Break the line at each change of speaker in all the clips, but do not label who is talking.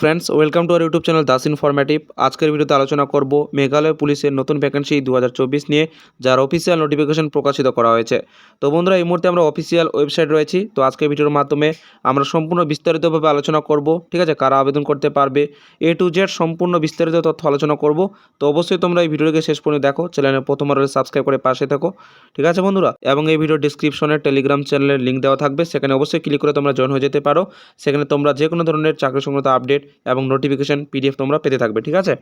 Friends welcome to our YouTube channel Das informative আজকের ভিডিওতে আলোচনা করব মেঘালয় পুলিশের নতুন ভ্যাকেন্সি দু হাজার চব্বিশ নিয়ে, যার অফিসিয়াল নোটিফিকেশন প্রকাশিত করা হয়েছে। তো বন্ধুরা, এই মুহূর্তে আমরা অফিসিয়াল ওয়েবসাইট রয়েছি। তো আজকের ভিডিওর মাধ্যমে আমরা সম্পূর্ণ বিস্তারিতভাবে আলোচনা করব। ঠিক আছে, কারা আবেদন করতে পারবে? এ টু জেড সম্পূর্ণ বিস্তারিত তথ্য আলোচনা করব। তো অবশ্যই তোমরা এই ভিডিওটিকে শেষ পর্যন্ত দেখো চ্যানেলে প্রথমবার সাবস্ক্রাইব করে পাশে থাকো। ঠিক আছে বন্ধুরা, এবং এই ভিডিও ডিসক্রিপশনে টেলিগ্রাম চ্যানেলের লিঙ্ক দেওয়া থাকবে। সেখানে অবশ্যই ক্লিক করে তোমরা জয়েন হয়ে যেতে পারো। সেখানে তোমরা যে কোনো ধরনের চাকরি সংক্রান্ত আপডেট এবং নোটিফিকেশন পিডিএফ তোমরা পেতে থাকবে, ঠিক আছে?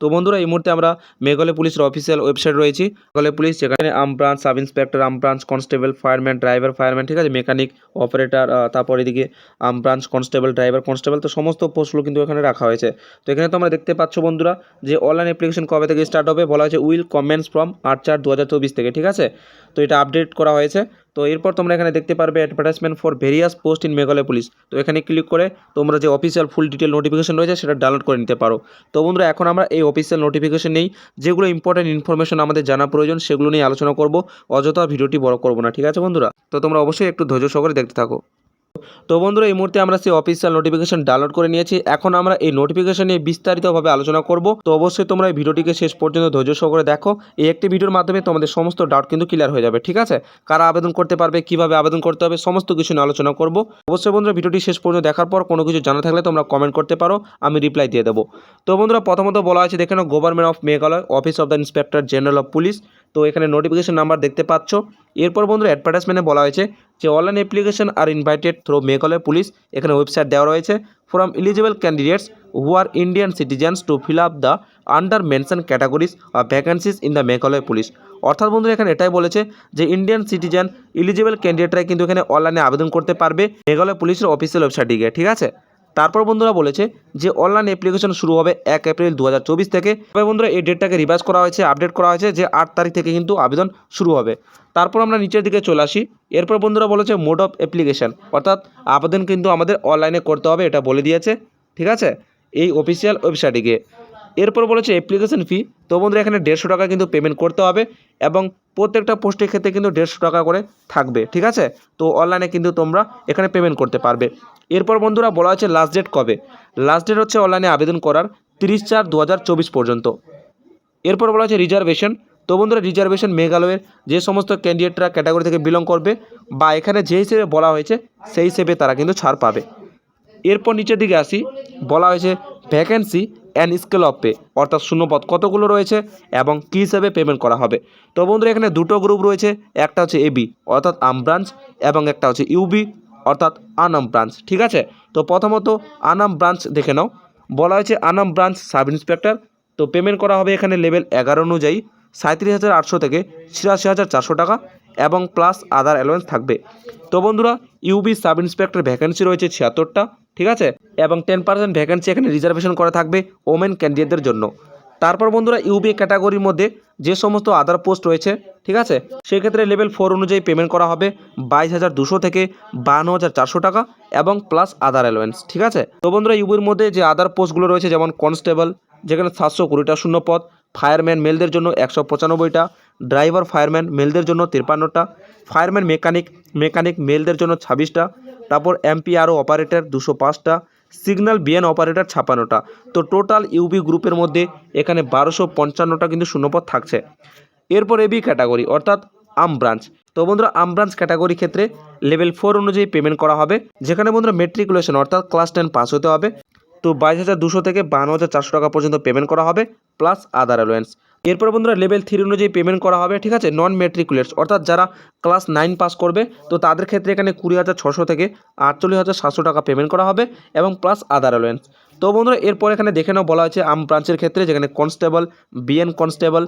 তো বন্ধুরা, এই মুহূর্তে আমরা মেঘালয় পুলিশের অফিসিয়াল ওয়েবসাইট রয়েছি। মেঘালয় পুলিশ, যেখানে arm branch sub inspector arm branch constable fireman driver fireman ঠিক আছে? মেকানিক অপারেটর তারপর এদিকে arm branch constable driver constable তো সমস্ত পোস্টগুলো কিন্তু এখানে রাখা হয়েছে। তো এখানে তোমরা দেখতে পাচ্ছ বন্ধুরা, যে অনলাইন অ্যাপ্লিকেশন কবে থেকে স্টার্ট হবে বলা হয়েছে উইল কমেন্টস ফ্রম আট চার দু থেকে, ঠিক আছে? তো এটা আপডেট করা হয়েছে। তো এরপর তোমরা এখানে দেখতে পারবে advertisement for various post in Meghalaya police তো এখানে ক্লিক করে তোমরা যে অফিসিয়াল ফুল ডিটেল নোটিফিকেশন রয়েছে, সেটা ডাউনলোড করে নিতে পারো। তো বন্ধুরা, এখন আমরা এই অফিসিয়াল নোটিফিকেশন নেই। যেগুলো ইম্পর্টেন্ট ইনফরমেশন আমাদের জানা প্রয়োজন, সেগুলো নিয়ে আলোচনা করব। অযথা ভিডিওটি বড় করব না, ঠিক আছে বন্ধুরা? তো তোমরা অবশ্যই একটু ধৈর্য সহকারে দেখতে থাকো। তো বন্ধুরা, এই মুহূর্তে আমরা সেই অফিসিয়াল নোটিফিকেশন ডাউনলোড করে নিয়েছি। এখন আমরা এই নোটিফিকেশন নিয়ে বিস্তারিতভাবে আলোচনা করব। তো অবশ্যই তোমরা এই ভিডিওটিকে শেষ পর্যন্ত ধৈর্য সহকারে দেখো। এই একটি ভিডিওর মাধ্যমে তোমাদের সমস্ত ডাউট কিন্তু ক্লিয়ার হয়ে যাবে, ঠিক আছে? কারা আবেদন করতে পারবে, কীভাবে আবেদন করতে হবে, সমস্ত কিছু নিয়ে আলোচনা করব। অবশ্যই বন্ধুরা, ভিডিওটি শেষ পর্যন্ত দেখার পর কোনো কিছু জানা থাকলে তোমরা কমেন্ট করতে পারো, আমি রিপ্লাই দিয়ে দেবো। তো বন্ধুরা, প্রথমত বলা আছে দেখে government of Meghalaya office of the inspector general of police তো এখানে নোটিফিকেশন নাম্বার দেখতে পাচ্ছ। এরপর বন্ধুরা অ্যাডভার্টাইজমেন্টে বলা হয়েছে যে online application are invited through Meghalaya police এখানে ওয়েবসাইট দেওয়া রয়েছে। From eligible candidates who are Indian citizens to fill up the under mention categories of vacancies in the Meghalaya police অর্থাৎ বন্ধুরা, এখানে এটাই বলেছে যে ইন্ডিয়ান সিটিজেন এলিজিবল ক্যান্ডিডেটরাই কিন্তু এখানে অনলাইনে আবেদন করতে পারবে মেঘালয় পুলিশের অফিসিয়াল ওয়েবসাইটে গিয়ে ঠিক আছে? তারপর বন্ধুরা বলেছে যে অনলাইন অ্যাপ্লিকেশন শুরু হবে এক এপ্রিল দু হাজার চব্বিশ থেকে। তবে বন্ধুরা এই ডেটটাকে রিভাইজ করা হয়েছে আপডেট করা হয়েছে যে আট তারিখ থেকে কিন্তু আবেদন শুরু হবে। তারপর আমরা নিচের দিকে চলে আসি। এরপর বন্ধুরা বলেছে মোড অফ অ্যাপ্লিকেশান অর্থাৎ আবেদন কিন্তু আমাদের অনলাইনে করতে হবে, এটা বলে দিয়েছে। ঠিক আছে? এই অফিসিয়াল ওয়েবসাইটে গিয়ে। এরপর বলেছে অ্যাপ্লিকেশন ফি তো বন্ধুরা, এখানে দেড়শো টাকা কিন্তু পেমেন্ট করতে হবে এবং প্রত্যেকটা পোস্টের ক্ষেত্রে কিন্তু দেড়শো টাকা করে থাকবে, ঠিক আছে? তো অনলাইনে কিন্তু তোমরা এখানে পেমেন্ট করতে পারবে। এরপর বন্ধুরা, বলা হচ্ছে লাস্ট ডেট কবে? লাস্ট ডেট হচ্ছে অনলাইনে আবেদন করার তিরিশ চার দু পর্যন্ত। এরপর বলা হচ্ছে রিজার্ভেশন তো বন্ধুরা রিজার্ভেশন মেঘালয়ের যে সমস্ত ক্যান্ডিডেটরা ক্যাটাগরি থেকে বিলং করবে বা এখানে যে হিসেবে বলা হয়েছে সেই হিসেবে তারা কিন্তু ছাড় পাবে। এরপর নিচের দিকে আসি। বলা হয়েছে vacancy and scale of pay অর্থাৎ শূন্যপদ কতগুলো রয়েছে এবং কী হিসেবে পেমেন্ট করা হবে? তো বন্ধুরা, এখানে দুটো গ্রুপ রয়েছে, একটা হচ্ছে এবি অর্থাৎ আম ব্রাঞ্চ এবং একটা হচ্ছে ইউবি অর্থাৎ আনাম ব্রাঞ্চ ঠিক আছে? তো প্রথমত আনাম ব্রাঞ্চ দেখে নাও। বলা হয়েছে আনাম ব্রাঞ্চ সাব ইন্সপেক্টর তো পেমেন্ট করা হবে এখানে লেভেল এগারো অনুযায়ী সাঁত্রিশ হাজার আটশো থেকে ছিয়াশি হাজার চারশো টাকা। এবং প্লাস আদার অ্যালোয়েন্স থাকবে। তো বন্ধুরা ইউবি সাব ইন্সপেক্টর ভ্যাকেন্সি রয়েছে ছিয়াত্তরটা, ঠিক আছে? এবং টেন পার্সেন্ট ভ্যাকেন্সি এখানে রিজার্ভেশন করা থাকবে ওমেন ক্যান্ডিডেটদের জন্য। তারপর বন্ধুরা ইউবি ক্যাটাগরির মধ্যে যে সমস্ত আদার পোস্ট রয়েছে, ঠিক আছে? সেক্ষেত্রে লেভেল ফোর অনুযায়ী পেমেন্ট করা হবে বাইশ হাজার দুশো থেকে বান্ন হাজার চারশো টাকা এবং প্লাস আদার অ্যালোয়েন্স ঠিক আছে? তো বন্ধুরা ইউবির মধ্যে যে আদার পোস্টগুলো রয়েছে, যেমন কনস্টেবল যেখানে সাতশো কুড়িটা শূন্য পদ ফায়ারম্যান মেলদের জন্য একশো পঁচানব্বইটা, ড্রাইভার ফায়ারম্যান মেলদের জন্য তিপ্পান্নটা ফায়ারম্যান মেকানিক মেকানিক মেলদের জন্য ছাব্বিশটা, তারপর এমপিআরও অপারেটর দুশো পাঁচটা, সিগন্যাল বিএন অপারেটর ছাপান্নটা তো টোটাল ইউবি গ্রুপের মধ্যে এখানে বারোশো পঞ্চান্নটা কিন্তু শূন্যপদ থাকছে। এরপর এবি ক্যাটাগরি, অর্থাৎ আম ব্রাঞ্চ। তো বন্ধুরা, আম ব্রাঞ্চ ক্যাটাগরি ক্ষেত্রে লেভেল ফোর অনুযায়ী পেমেন্ট করা হবে, যেখানে বন্ধুরা মেট্রিকুলেশন অর্থাৎ ক্লাস টেন পাস হতে হবে। তো বাইশ হাজার দুশো থেকে বান্ন হাজার চারশো টাকা পর্যন্ত পেমেন্ট করা হবে প্লাস আদার অ্যালোয়েন্স এরপর বন্ধুরা লেভেল থ্রি অনুযায়ী পেমেন্ট করা হবে, ঠিক আছে? নন মেট্রিকুলেটস অর্থাৎ যারা ক্লাস নাইন পাস করবে, তো তাদের ক্ষেত্রে এখানে কুড়ি হাজার ছশো থেকে আটচল্লিশ হাজার সাতশো টাকা পেমেন্ট করা হবে, এবং প্লাস আদার অ্যালোয়েন্স তো বন্ধুরা, এরপর এখানে দেখে নাও, বলা হয়েছে আম ব্রাঞ্চের ক্ষেত্রে, যেখানে কনস্টেবল বিএন কনস্টেবল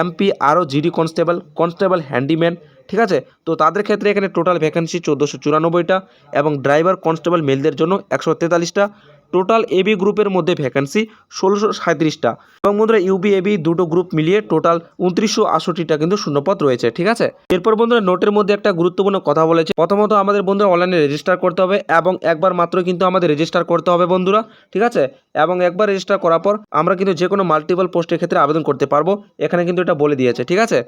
এমপি আরও জিডি কনস্টেবল কনস্টেবল হ্যান্ডিম্যান ঠিক আছে? তো তাদের ক্ষেত্রে এখানে টোটাল ভ্যাকেন্সি চোদ্দোশো চুরানব্বইটা, এবং ড্রাইভার কনস্টেবল মেলদের জন্য একশো তেতাল্লিশটা। টোটাল এবি গ্রুপের মধ্যে ভ্যাকেন্সি ষোলোশো সাঁত্রিশটা এবং বন্ধুরা ইউবি এবি দুটো গ্রুপ মিলিয়ে টোটাল উনত্রিশশো আষট্টিটা কিন্তু শূন্যপদ রয়েছে, ঠিক আছে? এরপর বন্ধুরা নোটের মধ্যে একটা গুরুত্বপূর্ণ কথা বলেছে। প্রথমত আমাদের বন্ধুরা অনলাইনে রেজিস্টার করতে হবে এবং একবার মাত্র কিন্তু আমাদের রেজিস্টার করতে হবে বন্ধুরা, ঠিক আছে? এবং একবার রেজিস্টার করার পর আমরা কিন্তু যে কোনো মাল্টিপল পোস্টের ক্ষেত্রে আবেদন করতে পারব। এখানে কিন্তু এটা বলে দিয়েছে, ঠিক আছে?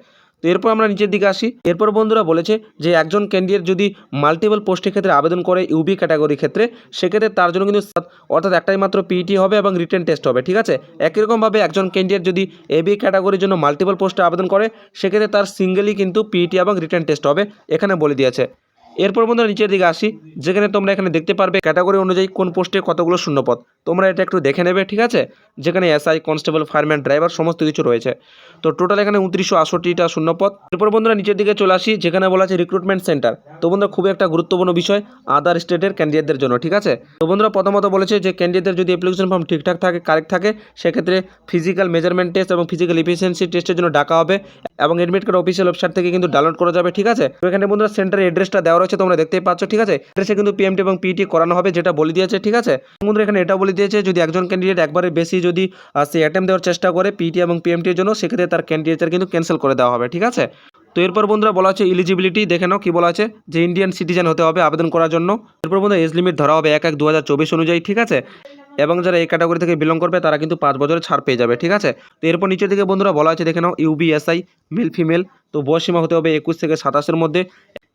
তো এরপর আমরা নিচের দিকে আসি। এরপর বন্ধুরা বলেছে যে একজন ক্যান্ডিডেট যদি মাল্টিপল পোস্টের ক্ষেত্রে আবেদন করে ইউবি ক্যাটাগরির ক্ষেত্রে, সেক্ষেত্রে তার জন্য কিন্তু অর্থাৎ একটাই মাত্র পিইটি হবে এবং রিটেন টেস্ট হবে, ঠিক আছে? একই রকমভাবে একজন ক্যান্ডিডেট যদি এবি ক্যাটাগরির জন্য মাল্টিপল পোস্টে আবেদন করে, সেক্ষেত্রে তার সিঙ্গেলই কিন্তু পিইটি এবং রিটেন টেস্ট হবে, এখানে বলে দিয়েছে। এরপর বন্ধুরা নিচের দিকে আসি, যেখানে তোমরা এখানে দেখতে পারবে ক্যাটাগরি অনুযায়ী কোন পোস্টে কতগুলো শূন্যপদ। তোমরা এটা একটু দেখে নেবে, ঠিক আছে? যেখানে এসআই কনস্টেবল ফায়ারম্যান ড্রাইভার সমস্ত কিছু রয়েছে। তো টোটাল এখানে উনত্রিশশো আটষট্টিটা শূন্যপদ। এরপর বন্ধুরা নিচের দিকে চলে আসি, যেখানে বলা আছে রিক্রুটমেন্ট সেন্টার তো বন্ধুরা খুবই একটা গুরুত্বপূর্ণ বিষয় আদার স্টেটের ক্যান্ডিডেটদের জন্য, ঠিক আছে? তো বন্ধুরা প্রথমত বলেছে যে ক্যান্ডিডেটদের যদি অ্যাপ্লিকেশন ফর্ম ঠিকঠাক থাকে কারেক্ট থাকে, সেক্ষেত্রে ফিজিক্যাল মেজারমেন্ট টেস্ট এবং ফিজিক্যাল এফিসিয়েন্সি টেস্টের জন্য ডাকা হবে এবং এডমিট কার্ড অফিসিয়াল ওয়েবসাইট থেকে কিন্তু ডাউনলোড করা যাবে, ঠিক আছে? তো এখানে বন্ধুরা সেন্টারের অ্যাড্রেসটা দেওয়া রয়েছে তোমরা দেখতেই পাচ্ছ, ঠিক আছে? অ্যাড্রেসে কিন্তু পিএমটি এবং পিটি করানো হবে, যেটা বলে দিয়েছে, ঠিক আছে? বন্ধুরা, এখানে এটা বলে দিয়েছে, যদি একজন ক্যান্ডিডেট একবারে বেশি যদি সে অ্যাটেম্প দেওয়ার চেষ্টা করে পিটি এবং পিএমটির জন্য, সেক্ষেত্রে তার ক্যান্ডিডেটের কিন্তু ক্যান্সেল করে দেওয়া হবে, ঠিক আছে? তো এরপর বন্ধুরা, বলা হচ্ছে ইলিজিবিলিটি দেখে নাও কি বলা আছে, যে ইন্ডিয়ান সিটিজেন হতে হবে আবেদন করার জন্য। এরপর বন্ধুরা এজ লিমিট ধরা হবে এক এক দু অনুযায়ী, ঠিক আছে? এবং যারা এই ক্যাটাগরি থেকে বিলং করবে, তারা কিন্তু পাঁচ বছরের ছাড় পেয়ে যাবে, ঠিক আছে? তো এরপর নিচের দিকে বন্ধুরা, বলা আছে দেখে নাও ইউবিএসআই মেল ফিমেল তো বয়সীমা হতে হবে একুশ থেকে সাতাশের মধ্যে।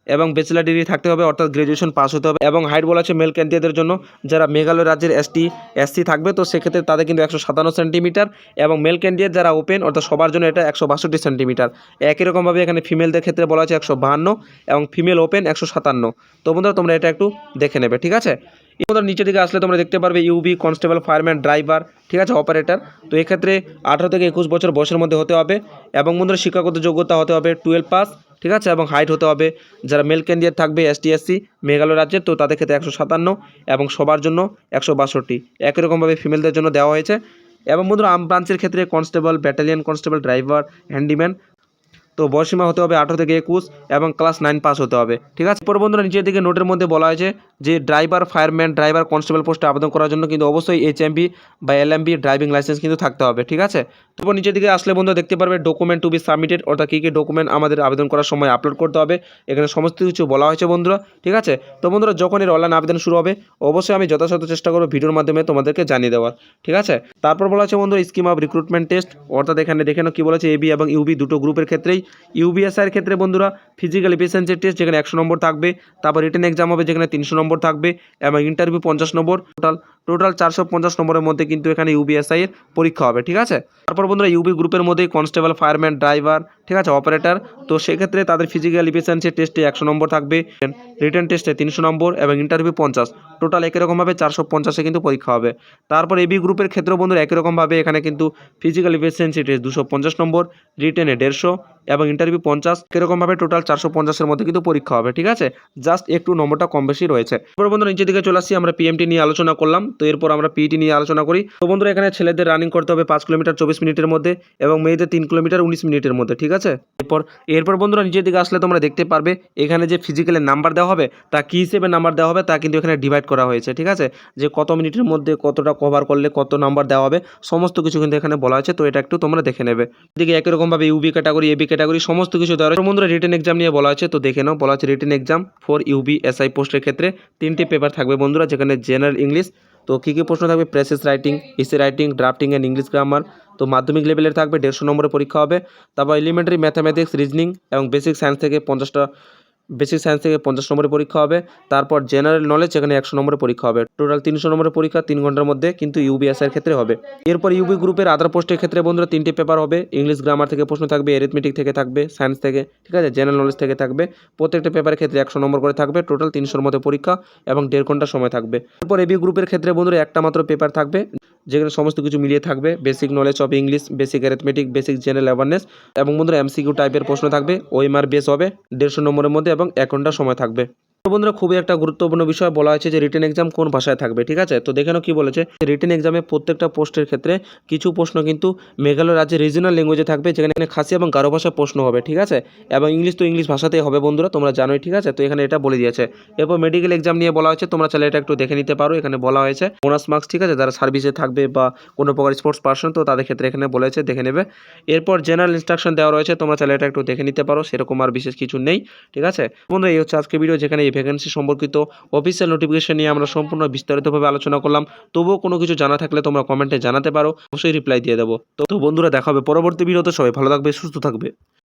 এবং ব্যাচেলার ডিগ্রি থাকতে হবে, অর্থাৎ গ্র্যাজুয়েশন পাস হতে হবে এবং হাইট বলা আছে মেল ক্যান্ডিডেটদের জন্য। যারা মেঘালয় রাজ্যের এসটি এসসি থাকবে, তো সেক্ষেত্রে তাদের কিন্তু একশো সাতান্ন সেন্টিমিটার এবং মেল ক্যান্ডিডেট যারা ওপেন অর্থাৎ সবার জন্য এটা একশো বাষট্টি সেন্টিমিটার একই রকমভাবে এখানে ফিমেলদের ক্ষেত্রে বলা আছে একশো বাহান্ন এবং ফিমেল ওপেন একশো সাতান্ন। তো বন্ধুরা, তোমরা এটা একটু দেখে নেবে, ঠিক আছে? এবার নিচের দিকে আসলে তোমরা দেখতে পারবে ইউবি কনস্টেবল ফায়ারম্যান ড্রাইভার ঠিক আছে অপারেটর তো এক্ষেত্রে আঠারো থেকে একুশ বছর বয়সের মধ্যে হতে হবে এবং বন্ধুরা শিক্ষাগত যোগ্যতা হতে হবে টুয়েলভ পাস ঠিক আছে, এবং হাইট হতে হবে। যারা মেল ক্যান্ডিডেট থাকবে এসটি এসসি মেঘালয় রাজ্যের, তো তাদের ক্ষেত্রে একশো সাতান্ন এবং সবার জন্য একশো বাষট্টি। একই রকমভাবে ফিমেলদের জন্য দেওয়া হয়েছে। এবং বন্ধুরা আম ব্রাঞ্চের ক্ষেত্রে constable battalion constable driver handyman তো বয়সীমা হতে হবে আঠেরো থেকে একুশ এবং ক্লাস নাইন পাস হতে হবে, ঠিক আছে? পর বন্ধুরা নিচের দিকে নোটের মধ্যে বলা হয়েছে যে ড্রাইভার, ফায়ারম্যান, ড্রাইভার, কনস্টেবল পোস্টে আবেদন করার জন্য কিন্তু অবশ্যই এইচ বা এলএমবি ড্রাইভিং লাইসেন্স কিন্তু থাকতে হবে, ঠিক আছে? তারপর নিচের দিকে আসলে বন্ধু দেখতে পারবে ডকুমেন্ট টু বি সাবমিটেড অর্থাৎ কী কী ডকুমেন্ট আমাদের আবেদন করার সময় আপলোড করতে হবে, এখানে সমস্ত কিছু বলা হয়েছে বন্ধুরা, ঠিক আছে? তো বন্ধুরা যখন এর অনলাইন আবেদন শুরু হবে, অবশ্যই আমি যথাযথ চেষ্টা করব ভিডিওর মাধ্যমে তোমাদেরকে জানিয়ে দেওয়ার, ঠিক আছে? তারপর বলা হচ্ছে বন্ধু স্কিম অফ রিক্রুটমেন্ট টেস্ট অর্থাৎ এখানে দেখে নাও কী বলেছে এবি এবং ইউবি দুটো গ্রুপের ক্ষেত্রেই ইউবিএসআই এর ক্ষেত্রে বন্ধুরা ফিজিক্যাল এফিসিয়েন্সি টেস্ট যেখানে একশো নম্বর থাকবে, তারপর রিটেন এক্সাম হবে যেখানে তিনশো নম্বর থাকবে, এবং ইন্টারভিউ পঞ্চাশ নম্বর টোটাল টোটাল চারশো পঞ্চাশ নম্বরের মধ্যে কিন্তু এখানে ইউবিএসআই এর পরীক্ষা হবে, ঠিক আছে? তারপর বন্ধুরা ইউবি গ্রুপের মধ্যেই কনস্টেবল ফায়ারম্যান ড্রাইভার ঠিক আছে অপারেটর তো সেক্ষেত্রে তাদের ফিজিক্যাল এফিসিয়েন্সি টেস্টে একশো নম্বর থাকবে রিটেন টেস্টে তিনশো নম্বর এবং ইন্টারভিউ পঞ্চাশ। টোটাল একই রকমভাবে চারশো পঞ্চাশে কিন্তু পরীক্ষা হবে। তারপর এবি গ্রুপের ক্ষেত্রেও বন্ধুরা একই রকমভাবে এখানে কিন্তু ফিজিক্যাল এফিসিয়েন্সি টেস্ট দুশো পঞ্চাশ নম্বর রিটেনে দেড়শো এবং ইন্টারভিউ পঞ্চাশ। এরকমভাবে টোটাল চারশো পঞ্চাশের মধ্যে কিন্তু পরীক্ষা হবে, ঠিক আছে? জাস্ট একটু নম্বরটা কম বেশি রয়েছে। এরপর বন্ধুরা নিচের দিকে চলে আসছি আমরা পিএমটি নিয়ে আলোচনা করলাম। তো এরপর আমরা পিইটি নিয়ে আলোচনা করি। তো বন্ধুরা, এখানে ছেলেদের রানিং করতে হবে পাঁচ কিলোমিটার চব্বিশ মিনিটের মধ্যে এবং মেয়েদের তিন কিলোমিটার উনিশ মিনিটের মধ্যে, ঠিক আছে? এরপর এরপর বন্ধুরা নিজের দিকে আসলে তোমরা দেখতে পারবে, এখানে যে ফিজিক্যালের নাম্বার দেওয়া হবে, তা কী হিসেবে নাম্বার দেওয়া হবে, তা কিন্তু এখানে ডিভাইড করা হয়েছে, ঠিক আছে? যে কত মিনিটের মধ্যে কতটা কভার করলে কত নাম্বার দেওয়া হবে, সমস্ত কিছু কিন্তু এখানে বলা হয়েছে, তো এটা একটু তোমরা দেখে নেবে। এদিকে একই রকমভাবে ইউবি ক্যাটাগরি এবি ক্যাটাগরি সমস্ত কিছু দেওয়া রয়েছে। বন্ধুরা রিটেন এক্সাম নিয়ে বলা হয়েছে, তো দেখে নাও, বলা আছে written exam for UB SI পোস্টের ক্ষেত্রে তিনটি পেপার থাকবে বন্ধুরা, যেখানে জেনারেল ইংলিশ তো কী কী প্রশ্ন থাকবে? Precis writing essay writing drafting and English grammar তো মাধ্যমিক লেভেলের থাকবে, দেড়শো নম্বরের পরীক্ষা হবে। তারপর এলিমেন্টারি ম্যাথামেটিক্স রিজনিং এবং বেসিক সায়েন্স থেকে পঞ্চাশটা বেসিক সায়েন্স থেকে পঞ্চাশ নম্বরের পরীক্ষা হবে, তারপর জেনারেল নলেজ এখানে একশো নম্বরের পরীক্ষা হবে। টোটাল তিনশো নম্বরের পরীক্ষা তিন ঘণ্টার মধ্যে কিন্তু ইউবিএসআর ক্ষেত্রে হবে। এরপর ইউবি গ্রুপের আদার পোস্টের ক্ষেত্রে বন্ধুরা তিনটে পেপার হবে। ইংলিশ গ্রামার থেকে প্রশ্ন থাকবে এরিথমেটিক থেকে থাকবে সায়েন্স থেকে, ঠিক আছে? জেনারেল নলেজ থেকে থাকবে। প্রত্যেকটা পেপারের ক্ষেত্রে একশো নম্বর করে থাকবে। টোটাল তিনশোর মধ্যে পরীক্ষা এবং দেড় ঘণ্টা সময় থাকবে। এরপর এবি গ্রুপের ক্ষেত্রে বন্ধুরা একটা মাত্র পেপার থাকবে। যেখানে সমস্ত কিছু মিলিয়ে থাকবে। Basic knowledge of English basic arithmetic basic general awareness এবং বন্ধুরা এমসিকিউ টাইপের প্রশ্ন থাকবে। ওএমআর বেস হবে। দেড়শো নম্বরের মধ্যে এবং এক ঘণ্টা সময় থাকবে। বন্ধুরা, খুবই একটা গুরুত্বপূর্ণ বিষয় বলা হয়েছে যে রিটেন এক্সাম কোন ভাষায় থাকবে, ঠিক আছে? তো দেখে কি বলেছে। রিটেন এক্সামে প্রত্যেকটা পোস্টের ক্ষেত্রে কিছু প্রশ্ন কিন্তু মেঘালয় রাজ্যের রিজনাল ল্যাঙ্গুয়েজে থাকবে, যেখানে খাসি এবং গারো ভাষায় প্রশ্ন হবে, ঠিক আছে? এবং ইংলিশ তো ইংলিশ ভাষাতেই হবে বন্ধুরা, তোমরা জানোই, ঠিক আছে? তো এখানে এটা বলে দিয়েছে। এরপর মেডিকেল এক্সাম নিয়ে বলা হয়েছে, তোমরা চাইলে এটা একটু দেখে নিতে পারো। এখানে বলা হয়েছে বোনাস মার্কস ঠিক আছে? যারা সার্ভিসে থাকবে বা কোনো প্রকার স্পোর্টস পার্সন তো তাদের ক্ষেত্রে এখানে বলেছে দেখে নেবে। এরপর জেনারেল ইনস্ট্রাকশন দেওয়া রয়েছে, তোমরা চাইলে এটা একটু দেখে নিতে পারো, সেরকম আর বিশেষ কিছু নেই, ঠিক আছে? বন্ধুরা, এই হচ্ছে আজকে ভিডিও যেখানে ভ্যাকেন্সি সম্পর্কিত অফিসিয়াল নোটিফিকেশন নিয়ে আমরা সম্পূর্ণ বিস্তারিতভাবে আলোচনা করলাম। তবুও কোনো কিছু জানা থাকলে তোমরা কমেন্টে জানাতে পারো, অবশ্যই রিপ্লাই দিয়ে দেবো। তো বন্ধুরা, দেখা হবে পরবর্তী ভিডিওতে সবাই ভালো থাকবে, সুস্থ থাকবে।